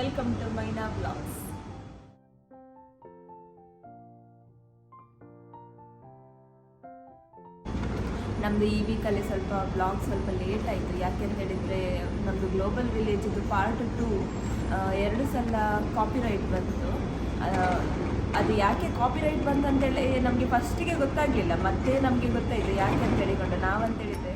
Welcome to Myna blogs ನಮ್ದು ಈ ವೀಕಲ್ಲಿ ಸ್ವಲ್ಪ ಬ್ಲಾಗ್ ಸ್ವಲ್ಪ ಲೇಟ್ ಆಯಿತು. ಯಾಕೆಂತ ಹೇಳಿದ್ರೆ ನಮ್ಮದು ಗ್ಲೋಬಲ್ ವಿಲೇಜಿದು ಪಾರ್ಟ್ ಟು ಎರಡು ಸಲ ಕಾಪಿರೈಟ್ ಬಂತು. ಅದು ಯಾಕೆ ಕಾಪಿರೈಟ್ ಬಂತಂತೇಳಿ ನಮಗೆ ಫಸ್ಟಿಗೆ ಗೊತ್ತಾಗಲಿಲ್ಲ. ಮತ್ತೆ ನಮಗೆ ಗೊತ್ತಾಯಿತು ಯಾಕೆ ಅಂತ ಹೇಳಿಕೊಂಡು ನಾವಂತ ಹೇಳಿದರೆ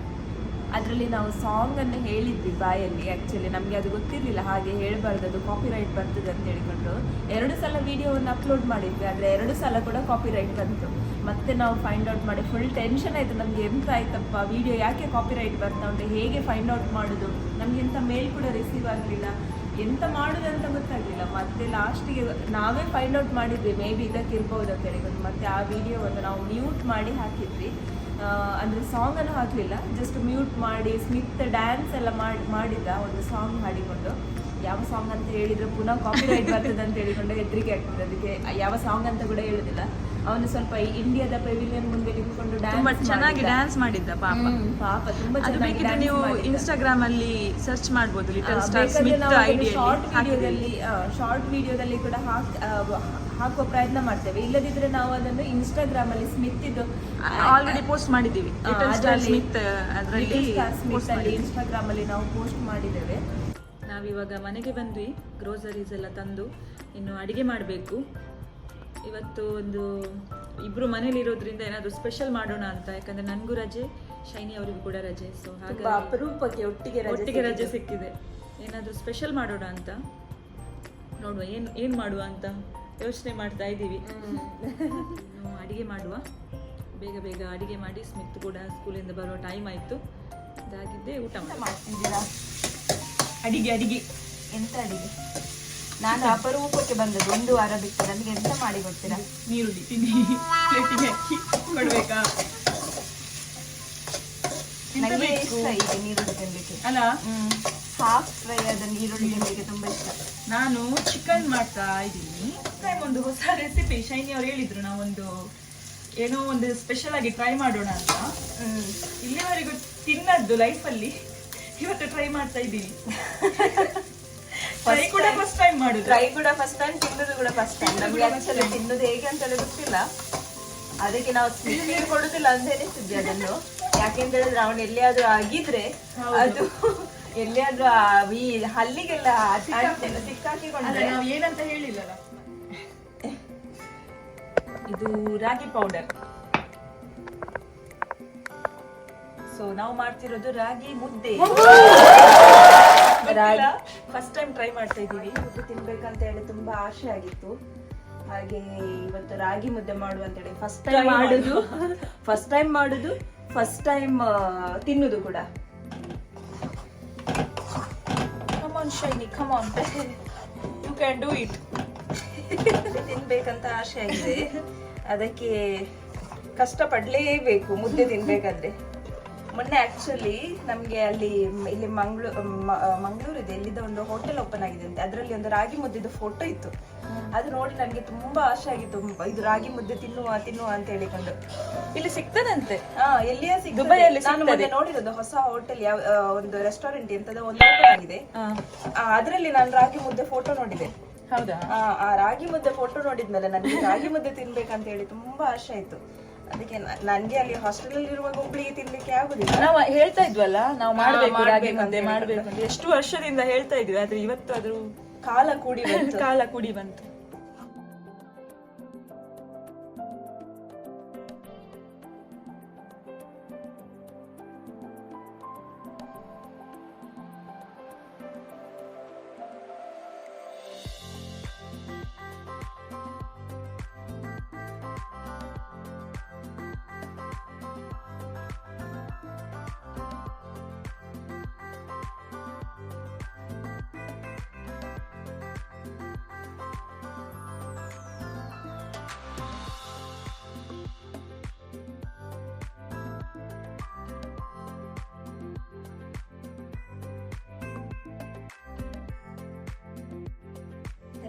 ಅದರಲ್ಲಿ ನಾವು ಸಾಂಗನ್ನು ಹೇಳಿದ್ವಿ ಬಾಯಲ್ಲಿ ಆ್ಯಕ್ಚುಲಿ ನಮಗೆ ಅದು ಗೊತ್ತಿರಲಿಲ್ಲ, ಹಾಗೆ ಹೇಳಬಾರ್ದು. ಅದು ಕಾಪಿರೈಟ್ ಬರ್ತದೆ ಅಂತ ಹೇಳಿಕೊಂಡು. ಎರಡು ಸಲ ವಿಡಿಯೋವನ್ನು ಅಪ್ಲೋಡ್ ಮಾಡಿದ್ವಿ, ಆದರೆ ಎರಡು ಸಲ ಕೂಡ ಕಾಪಿರೈಟ್ ಬಂತು. ಮತ್ತೆ ನಾವು ಫೈಂಡ್ ಔಟ್ ಮಾಡಿ ಫುಲ್ ಟೆನ್ಷನ್ ಆಯಿತು. ನಮಗೆ ಎಂತ ಆಯ್ತಪ್ಪ, ವಿಡಿಯೋ ಯಾಕೆ ಕಾಪಿರೈಟ್ ಬರ್ತಾ ಉಂಟು? ಹೇಗೆ ಫೈಂಡ್ ಔಟ್ ಮಾಡೋದು? ನಮಗೆ ಎಂಥ ಮೇಲ್ ಕೂಡ ರಿಸೀವ್ ಆಗಲಿಲ್ಲ. ಎಂತ ಮಾಡೋದು ಅಂತ ಗೊತ್ತಾಗಲಿಲ್ಲ. ಮತ್ತೆ ಲಾಸ್ಟಿಗೆ ನಾವೇ ಫೈಂಡ್ ಔಟ್ ಮಾಡಿದ್ವಿ ಮೇ ಬಿ ಇದಕ್ಕೆ ಇರ್ಬೋದು ಅಂತ ಹೇಳಿಕೊಂಡು. ಮತ್ತೆ ಆ ವಿಡಿಯೋವನ್ನು ನಾವು ಮ್ಯೂಟ್ ಮಾಡಿ ಹಾಕಿದ್ವಿ. ಅಂದ್ರೆ ಸಾಂಗ್ ಅನ್ನು ಹಾಕಲಿಲ್ಲ ಜಸ್ಟ್ ಮ್ಯೂಟ್ ಮಾಡಿ ಸ್ಮಿತ್ ಡ್ಯಾನ್ಸ್ ಎಲ್ಲ ಮಾಡಿ ಮಾಡಿದ್ದ ಒಂದು ಸಾಂಗ್ ಹಾಡಿಕೊಂಡು. ಯಾವ ಸಾಂಗ್ ಅಂತ ಹೇಳಿದ್ರೆ ಪುನಃ ಕಾಪಿರೈಟ್ ಬರ್ತದೆ ಅಂತ ಹೇಳಿಕೊಂಡು ಹೆದರಿಕೆ ಆಗ್ತದೆ. ಅದಕ್ಕೆ ಯಾವ ಸಾಂಗ್ ಅಂತ ಕೂಡ ಹೇಳುದಿಲ್ಲ. ಅವನು ಸ್ವಲ್ಪ ಇಂಡಿಯಾದ ಪೆವಿಲಿಯನ್ ಮುಂದೆ ನಿಂತ್ಕೊಂಡು ಡ್ಯಾನ್ಸ್ ಚೆನ್ನಾಗಿ ಡ್ಯಾನ್ಸ್ ಮಾಡಿದ್ದ ಪಾಪ. ಪಾಪ ತುಂಬಾ ಚೆನ್ನಾಗಿ ನೀವು. ಇನ್ಸ್ಟಾಗ್ರಾಮ್ ಅಲ್ಲಿ ಸರ್ಚ್ ಮಾಡಬಹುದು ಲಿಟಲ್ ಸ್ಟಾರ್ ಸ್ಮಿತ್ ಶಾರ್ಟ್ ವಿಡಿಯೋದಲ್ಲಿ ಶಾರ್ಟ್ ವಿಡಿಯೋದಲ್ಲಿ ಕೂಡ ಹಾಕ್ ಹಾಕುವ ಪ್ರಯತ್ನ ಮಾಡ್ತೇವೆ. ಇಲ್ಲದಿದ್ರೆ ನಾವು ಅದನ್ನು ಇನ್ಸ್ಟಾಗ್ರಾಮ್ ಅಲ್ಲಿ ಸ್ಮಿತ್ ಇದು ಆಲ್ರೆಡಿ ಪೋಸ್ಟ್ ಮಾಡಿದ್ದೀವಿ. ಇನ್ಸ್ಟಾಗ್ರಾಮ್ ಅಲ್ಲಿ ನಾವು ಪೋಸ್ಟ್ ಮಾಡಿದ್ದೇವೆ. ನಾವಿವಾಗ ಮನೆಗೆ ಬಂದ್ವಿ. ಗ್ರೋಸರೀಸ್ ಎಲ್ಲ ತಂದು ಇನ್ನು ಅಡಿಗೆ ಮಾಡಬೇಕು. ಇವತ್ತು ಒಂದು ಇಬ್ರು ಮನೇಲಿ ಇರೋದ್ರಿಂದ ಏನಾದ್ರೂ ಸ್ಪೆಷಲ್ ಮಾಡೋಣ ಅಂತ. ಯಾಕಂದ್ರೆ ನನಗೂ ರಜೆ ಶೈನಿ ಅವರಿಗೂ ಕೂಡ ರಜೆ. ಸೊ ಹಾಗಾಗಿ ಅಪರೂಪಕ್ಕೆ ಒಟ್ಟಿಗೆ ಒಟ್ಟಿಗೆ ರಜೆ ಸಿಕ್ಕಿದೆ. ಏನಾದರೂ ಸ್ಪೆಷಲ್ ಮಾಡೋಣ ಅಂತ. ನೋಡುವ ಏನು ಏನು ಮಾಡುವ ಅಂತ. ಯೋಚನೆ ಮಾಡ್ತಾ ಇದ್ದೀವಿ. ಅಡುಗೆ ಮಾಡುವ. ಬೇಗ ಬೇಗ ಅಡಿಗೆ ಮಾಡಿ ಸ್ಮಿತ್ ಕೂಡ ಸ್ಕೂಲಿಂದ ಬರೋ ಟೈಮ್ ಆಯಿತು. ಇದಾಗಿದ್ದೆ ಊಟ ಮಾಡಿ. ಮಾಡ್ತಿದ್ದೀರಾ ಅಡಿಗೆ ಅಡಿಗೆ. ಎಂತ ಅಡಿಗೆ? ನಾನು ಅಪರೂಪಕ್ಕೆ ಬಂದದ್ದು. ಒಂದು ವಾರ ಬಿಟ್ಟು ನನಗೆ ಎಂತ ಮಾಡಿ ಕೊಡ್ತೀರಾ ನೀರುಳ್ಳಿ ತಿನ್ನಿ ಪ್ಲೇಟಿಗೆ ಹಾಕಿ ಕೊಡ್ಬೇಕಾ? ನನಗೆ ಇಷ್ಟ ಇದೆ ನೀರುಳ್ಳಿ ತಿನ್ಲಿಕ್ಕೆ. ಅಲ್ಲ? ಹಾಫ್ ಫ್ರೈ ಆದ ನೀರುಳ್ಳಿ ನಿಮಗೆ ತುಂಬಾ ಇಷ್ಟ. ನಾನು ಚಿಕನ್ ಮಾಡ್ತಾ ಇದ್ದೀನಿ. ಟೈಮ್ ಒಂದು ಹೊಸ ರೆಸಿಪಿ ಶೈನಿ ಅವ್ರು ಹೇಳಿದ್ರು ನಾವೊಂದು ಏನೋ ಒಂದು ಸ್ಪೆಷಲ್ ಆಗಿ ಟ್ರೈ ಮಾಡೋಣ ಅಂತ. ಇಲ್ಲಿವರೆಗೂ ತಿನ್ನದ್ದು ಲೈಫಲ್ಲಿ ಇವತ್ತು ಟ್ರೈ ಮಾಡ್ತಾ ಇದ್ದೀನಿ. ಟ್ರೈ ಕೂಡ ಫಸ್ಟ್ ಟೈಮ್ ಮಾಡುದು. ಟ್ರೈ ಕೂಡ ಫಸ್ಟ್ ಟೈಮ್ ತಿನ್ನೋದು ಕೂಡ ಫಸ್ಟ್ ಟೈಮ್ ನಮಗೆ ಆಕ್ಚುಲಿ ತಿನ್ನೋದು ಹೇಗೆ ಅಂತ ಗೊತ್ತಿಲ್ಲ. ಅದಕ್ಕೆ ನಾವು ನೀರು ಕೊಡೋದಿಲ್ಲ ಅಂತ ಎನಿಸಿದ್ವಿ ಅದನ್ನು. ಯಾಕೆಂತ ಹೇಳಿದ್ರೆ ಅವನು ಎಲ್ಲಿಯಾದ್ರೂ ಆಗಿದ್ರೆ ಅದು ಎಲ್ಲಿಯಾದ್ರೂ ಈ ಹಲ್ಲಿಗೆಲ್ಲ ಸಿಕ್ಕಾಕಿಕೊಂಡ್ರೆ. ನಾವು ಏನಂತ ಹೇಳಿಲ್ಲಲ್ಲ? ಇದು ರಾಗಿ ಪೌಡರ್ ಸೊ ನಾವು ಮಾಡ್ತಿರೋದು ರಾಗಿ ಮುದ್ದೆ. ಫಸ್ಟ್ ಟೈಮ್ ಟ್ರೈ ಮಾಡ್ತಾ ಇದ್ದೀವಿ. ಮುದ್ದೆ ತಿನ್ಬೇಕಂತ ಹೇಳಿ ತುಂಬಾ ಆಸೆ ಆಗಿತ್ತು. ಹಾಗೆ ಇವತ್ತು ರಾಗಿ ಮುದ್ದೆ ಮಾಡುವಂತ ಹೇಳಿ ಫಸ್ಟ್ ಟೈಮ್ ಮಾಡುದು. ಫಸ್ಟ್ ಟೈಮ್ ಮಾಡುದು ಫಸ್ಟ್ ಟೈಮ್ ತಿನ್ನುದು ಕೂಡ. On Shiny come on you can do it ತಿನ್ಬೇಕಂತ ಆಸೆ ಆಗಿದೆ ಅದಕ್ಕೆ ಕಷ್ಟಪಡಲೇಬೇಕು. ಮುದ್ದೆ ತಿನ್ಬೇಕಾದ್ರೆ. ಮೊನ್ನೆ ಆಕ್ಚುಲಿ ನಮ್ಗೆ ಅಲ್ಲಿ ಇಲ್ಲಿ ಇಲ್ಲಿ ಮಂಗ್ಳೂರು ಇದೆ. ಇಲ್ಲಿದ ಒಂದು ಹೋಟೆಲ್ ಓಪನ್ ಆಗಿದೆ ಅಂತೆ. ಅದರಲ್ಲಿ ಒಂದು ರಾಗಿ ಮುದ್ದೆದು ಫೋಟೋ ಇತ್ತು. ಅದು ನೋಡಿ ನನಗೆ ತುಂಬಾ ಆಸೆ ಆಗಿತ್ತು. ಇದು ರಾಗಿ ಮುದ್ದೆ ತಿನ್ನುವ ತಿನ್ನುವ ಅಂತ ಹೇಳಿಕೊಂಡು. ಇಲ್ಲಿ ಸಿಗ್ತದಂತೆ. ಹಾ ಎಲ್ಲಿಯ? ದುಬೈಯಲ್ಲಿ ನಾನು. ಮೊನ್ನೆ ನೋಡಿರೋದು ಹೊಸ ಹೋಟೆಲ್ ಯಾವ ಒಂದು ರೆಸ್ಟೋರೆಂಟ್ ಎಂತದ ಒಂದು ಓಪನ್ ಆಗಿದೆ. ಅದರಲ್ಲಿ ನಾನು ರಾಗಿ ಮುದ್ದೆ ಫೋಟೋ ನೋಡಿದೆ. ಹೌದಾ? ಆ ಆ ರಾಗಿ ಮುದ್ದೆ ಫೋಟೋ ನೋಡಿದ್ಮೇಲೆ ನನಗೆ ರಾಗಿ ಮುದ್ದೆ ತಿನ್ಬೇಕಂತ ಹೇಳಿ ತುಂಬಾ ಆಸೆ ಆಯ್ತು. ಅದಕ್ಕೆ ನನ್ಗೆ ಅಲ್ಲಿ ಹಾಸ್ಟೆಲ್ ಅಲ್ಲಿ ಇರುವಾಗ ಒಬ್ಳಿಗೆ ತಿನ್ಲಿಕ್ಕೆ ಆಗುದಿಲ್ಲ. ನಾವು ಹೇಳ್ತಾ ಇದ್ವಲ್ಲ ನಾವು ಮಾಡ್ಬೇಕು ರಾಗಿ ಮಾಡ್ಬೇಕು ಮುದ್ದೆ ಮಾಡ್ಬೇಕು ಅಂತ. ಎಷ್ಟು ವರ್ಷದಿಂದ ಹೇಳ್ತಾ ಇದ್ವಿ ಆದ್ರೆ ಇವತ್ತು ಅದ್ರ ಕಾಲ ಕೂಡಿ ಕಾಲ ಕೂಡಿ ಬಂತು.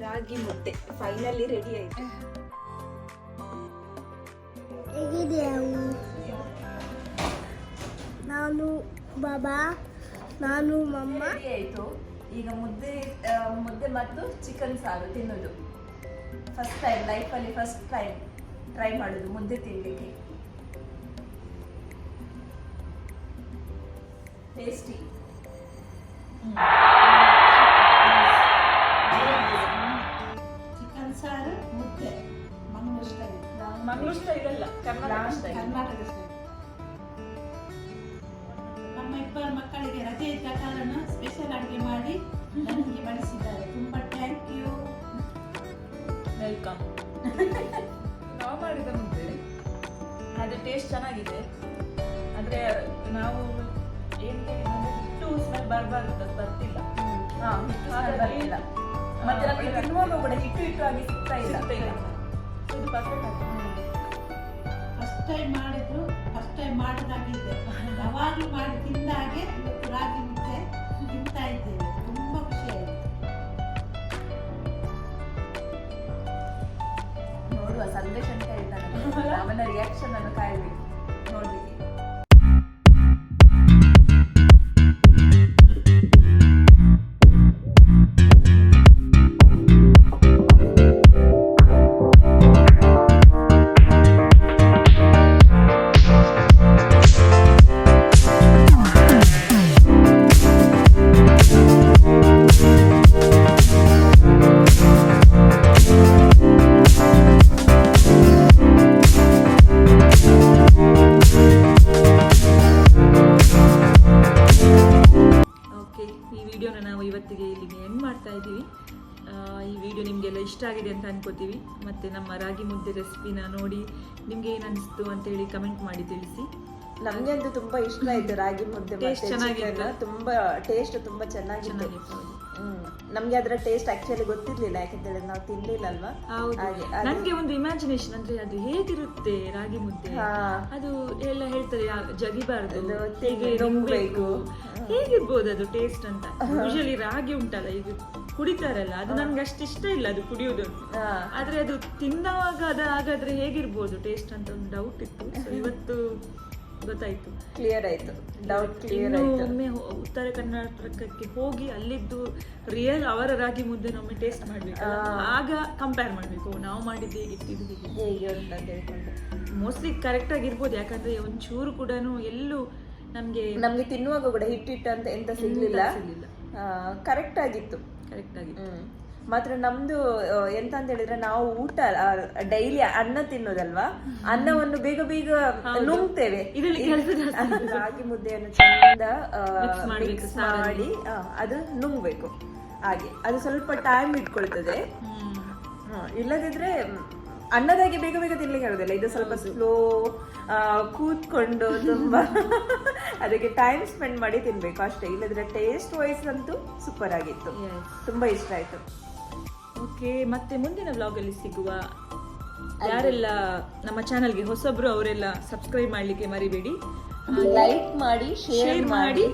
ರಾಗಿ ಮುದ್ದೆ. ಫೈನಲಿ ರೆಡಿ ಆಯ್ತು. ನಾನು ಬಾಬಾ ನಾನು ಮಮ್ಮ. ಆಯ್ತು. ಈಗ ಮುದ್ದೆ ಮುದ್ದೆ ಮತ್ತು ಚಿಕನ್ ಸಾರು ತಿನ್ನೋದು. ಫಸ್ಟ್ ಟೈಮ್ ಲೈಫಲ್ಲಿ ಫಸ್ಟ್ ಟೈಮ್ ಟ್ರೈ ಮಾಡೋದು ಮುದ್ದೆ ತಿನ್ನಲಿಕ್ಕೆ ಟೇಸ್ಟಿ ಇಬ್ಬರ ಮಕ್ಕಳಿಗೆ ರಜೆ ಇದ್ದ ಕಾರಣ ಸ್ಪೆಷಲ್ ಅಡುಗೆ ಮಾಡಿ ನನಗೆ ಬಡಿಸಿದ್ದಾರೆ. ತುಂಬಾ ಥ್ಯಾಂಕ್ ಯು ವೆಲ್ಕಮ್ ನಾವು ಮಾಡಿದ ಮುಂದೆ ಅದು ಟೇಸ್ಟ್ ಚೆನ್ನಾಗಿದೆ. ಅಂದರೆ ನಾವು ಏನು ಹಿಟ್ಟು ಸ್ಮೆಲ್ ಬರಬಾರ್ದು ಅದು ಬರ್ತಿಲ್ಲ. ಹಾಂ ಹಿಟ್ಟು smell ಮತ್ತೆ ನಮಗೆ ತಿನ್ನುವಾಗ ಕೂಡ ಹಿಟ್ಟು ಹಿಟ್ಟು ಆಗಿ ಸಿಗ್ತಾ ಇಲ್ಲ. ಇದು ಪರ್ಫೆಕ್ಟ್ ಫಸ್ಟ್ ಟೈಮ್ ಮಾಡಿದ್ರು ಫಸ್ಟ್ ಟೈಮ್ ಮಾಡಿದಾಗಿದ್ದೆ ಯಾವಾಗಲೂ ಮಾಡಿ ತಿಂದ ಹಾಗೆ ಇವತ್ತು ರಾಗಿ ಮುದ್ದೆ ತಿಂತಾ ಇದ್ದೇವೆ ತುಂಬ ಖುಷಿ ಆಯಿತು. ನೋಡುವ ಸಂದೇಶ ಅಂತ ಹೇಳ್ತಾನೆ. ಅವನ ರಿಯಾಕ್ಷನ್ ಅನ್ನು ಕಾಯಬೇಕು. ನಿಮಗೆಲ್ಲ ಇಷ್ಟ ಆಗಿದೆ ಅಂತ ಅನ್ಕೋತೀವಿ. ಮತ್ತು ನಮ್ಮ ರಾಗಿ ಮುದ್ದೆ ರೆಸಿಪಿನ ನೋಡಿ ನಿಮಗೆ ಏನು ಅನಿಸ್ತು ಅಂತೇಳಿ ಕಮೆಂಟ್ ಮಾಡಿ ತಿಳಿಸಿ. ನಮಗೆ ಅಂತೂ ತುಂಬಾ ಇಷ್ಟ ಆಯ್ತು ರಾಗಿ ಮುದ್ದೆ ಟೇಸ್ಟ್ ಚೆನ್ನಾಗಿತ್ತು. ತುಂಬಾ ಟೇಸ್ಟ್ ತುಂಬಾ ಚೆನ್ನಾಗಿ ಚೆನ್ನಾಗಿತ್ತು ಹ್ಮ್. ನಮ್ಗೆ ಅದರ ಟೇಸ್ಟ್ ಆಕ್ಚುಲಿ ಗೊತ್ತಿರ್ಲಿಲ್ಲ ಯಾಕಂತೇಳಿ ನಾವು ತಿನ್ಲಿಲ್ಲ ಅಲ್ವಾ ನನಗೆ ಒಂದು ಇಮ್ಯಾಜಿನೇಷನ್ ಅಂದ್ರೆ ಅದು ಹೇಗಿರುತ್ತೆ ರಾಗಿ ಮುದ್ದೆ? ಅದು ಎಲ್ಲ ಹೇಳ್ತಾರೆ ಜಗಿಬಾರ್ದು ಹೀಗೆ. ಹೇಗಿರ್ಬೋದು ಅದು ಟೇಸ್ಟ್ ಅಂತ? ಯೂಶಲಿ ರಾಗಿ ಉಂಟಲ್ಲ ಈಗ ಕುಡಿತಾರಲ್ಲ ಅದು ನನ್ಗೆ ಅಷ್ಟು ಇಷ್ಟ ಇಲ್ಲ ಅದು ಕುಡಿಯೋದು. ಆದ್ರೆ ಅದು ತಿನ್ನವಾಗ ಅದ ಹಾಗಾದ್ರೆ ಹೇಗಿರ್ಬೋದು ಟೇಸ್ಟ್ ಅಂತ ಒಂದು ಡೌಟ್ ಇತ್ತು. ಇವತ್ತು ಗೊತ್ತಾಯ್ತು. ಕ್ಲಿಯರ್ ಆಯ್ತು. ಡೌಟ್ ಕ್ಲಿಯರ್ ಆಯ್ತು. ಒಮ್ಮೆ ಉತ್ತರ ಕರ್ನಾಟಕಕ್ಕೆ ಹೋಗಿ ಅಲ್ಲಿದ್ದು ರಿಯಲ್ ಅವರ ರಾಗಿ ಮುದ್ದೆ ಒಮ್ಮೆ ಟೇಸ್ಟ್ ಮಾಡ್ಬೇಕು. ಆಗ ಕಂಪೇರ್ ಮಾಡ್ಬೇಕು. ನಾವು ಮಾಡಿದ್ದು ಹೇಗಿತ್ತು ಇದು ಹೇಗೆ? ಹೇಗೆ ಅಂತ ಹೇಳ್ಕೊಂಡು ಮೋಸ್ಟ್ಲಿ ಕರೆಕ್ಟ್ ಆಗಿರ್ಬೋದು. ಯಾಕಂದ್ರೆ ಒಂಚೂರು ಕೂಡ ಎಲ್ಲೂ ನಮ್ಗೆ ನಮ್ಗೆ ತಿನ್ನುವಾಗ ಕೂಡ ಹಿಟ್ಟು ಹಿಟ್ಟು ಅಂತ ಎಂತ ಸಿಗ್ಲಿಲ್ಲ. ಕರೆಕ್ಟ್ ಆಗಿತ್ತು. ಕರೆಕ್ಟ್ ಆಗಿ ಹ್ಮ್. ಮಾತ್ರ ನಮ್ದು ಎಂತ ಅಂತ ಹೇಳಿದ್ರೆ ನಾವು ಊಟ ಡೈಲಿ ಅನ್ನ ತಿನ್ನೋದಲ್ವಾ? ಅನ್ನವನ್ನು ಬೇಗ ಬೇಗ ನುಂಗ್ತೇವೆ. ರಾಗಿ ಮುದ್ದೆಯನ್ನು ಚಂದ ಮಿಕ್ಸ್. ಮಾಡಿ ಅದು ನುಂಗ್ಬೇಕು. ಹಾಗೆ. ಅದು ಸ್ವಲ್ಪ ಟೈಮ್ ಇಟ್ಕೊಳ್ತದೆ. ಇಲ್ಲದಿದ್ರೆ ಅನ್ನದಾಗೆ ಬೇಗ ಬೇಗ ತಿನ್ಲಿಕ್ಕೆ ಆಗೋದಿಲ್ಲ. ಇದು ಸ್ವಲ್ಪ ಸ್ಲೋ ಕೂತ್ಕೊಂಡು ತುಂಬಾ ಅದಕ್ಕೆ ಟೈಮ್ ಸ್ಪೆಂಡ್ ಮಾಡಿ ತಿನ್ಬೇಕು. ಅಷ್ಟೇ. ಇಲ್ಲದ್ರೆ ಟೇಸ್ಟ್ ವೈಸ್ ಅಂತೂ ಸೂಪರ್ ಆಗಿತ್ತು. ತುಂಬಾ ಇಷ್ಟ ಆಯ್ತು. ಓಕೆ ಮತ್ತೆ ಮುಂದಿನ ವ್ಲಾಗಲ್ಲಿ ಸಿಗುವ ಯಾರೆಲ್ಲ ನಮ್ಮ ಚಾನಲ್ಗೆ ಹೊಸಬ್ರು ಅವರೆಲ್ಲ ಸಬ್ಸ್ಕ್ರೈಬ್ ಮಾಡ್ಲಿಕ್ಕೆ ಮರಿಬೇಡಿ. ಲೈಕ್ ಮಾಡಿ ಶೇರ್ ಮಾಡಿ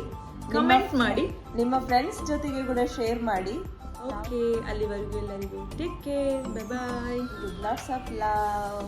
ಕಮೆಂಟ್ ಮಾಡಿ. ನಿಮ್ಮ ಫ್ರೆಂಡ್ಸ್ ಜೊತೆಗೆ ಕೂಡ ಶೇರ್ ಮಾಡಿ. ಓಕೆ ಅಲ್ಲಿವರೆಗೂ ಎಲ್ಲರಿಗೂ take care bye bye lots of love